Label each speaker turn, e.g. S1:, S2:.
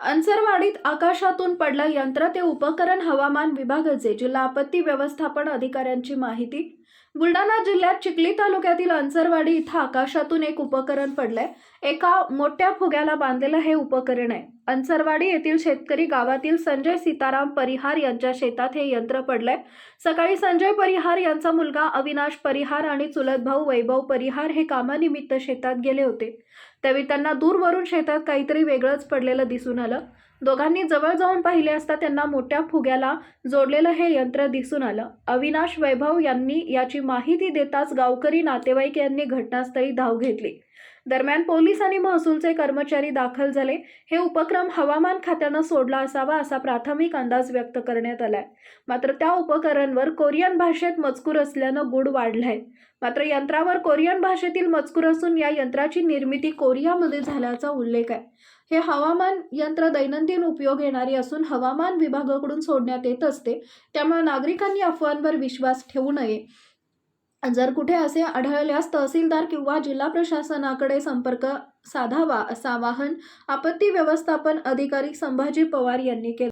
S1: अंसरवाडीत आकाशातून पडलं यंत्र ते उपकरण हवामान विभागाचे जिल्हा आपत्ती व्यवस्थापन अधिकाऱ्यांची माहिती. बुलढाणा जिल्ह्यात चिखली तालुक्यातील अंसरवाडी इथं आकाशातून एक उपकरण पडलंय. एका मोठ्या फुग्याला बांधलेलं हे उपकरण आहे. अंसरवाडी येथील शेतकरी गावातील संजय सीताराम परिहार यांच्या शेतात हे यंत्र पडलंय. सकाळी संजय परिहार यांचा मुलगा अविनाश परिहार आणि चुलत भाऊ वैभव परिहार हे कामानिमित्त शेतात गेले होते. त्यावेळी त्यांना दूरवरून शेतात काहीतरी वेगळंच पडलेलं दिसून आलं. दोघांनी जवळ जाऊन पाहिले असता त्यांना मोठ्या फुग्याला जोडलेलं हे यंत्र दिसून आलं. अविनाश वैभव यांनी याची माहिती देताच गावकरी नातेवाईक यांनी घटनास्थळी धाव घेतली. दरम्यान पोलीस आणि महसूलचे कर्मचारी दाखल झाले. हे उपक्रम हवामान खात्यानं सोडला असावा असा प्राथमिक अंदाज व्यक्त करण्यात आलाय. मात्र त्या उपकरणवर कोरियन भाषेत मजकूर असल्यानं गुड वाढलाय. मात्र यंत्रावर कोरियन भाषेतील मजकूर असून या यंत्राची निर्मिती कोरियामध्ये झाल्याचा उल्लेख आहे. हे हवामान यंत्र दैनंदिन उपयोग येणारे असून हवामान विभागाकडून सोडण्यात येत असते त्यामुळे नागरिकांनी अफवांवर विश्वास ठेवू नये. जर कुठे असे आढळल्यास तहसीलदार किंवा जिल्हा प्रशासनाकडे संपर्क साधावा असं आवाहन आपत्ती व्यवस्थापन अधिकारी संभाजी पवार यांनी केलं.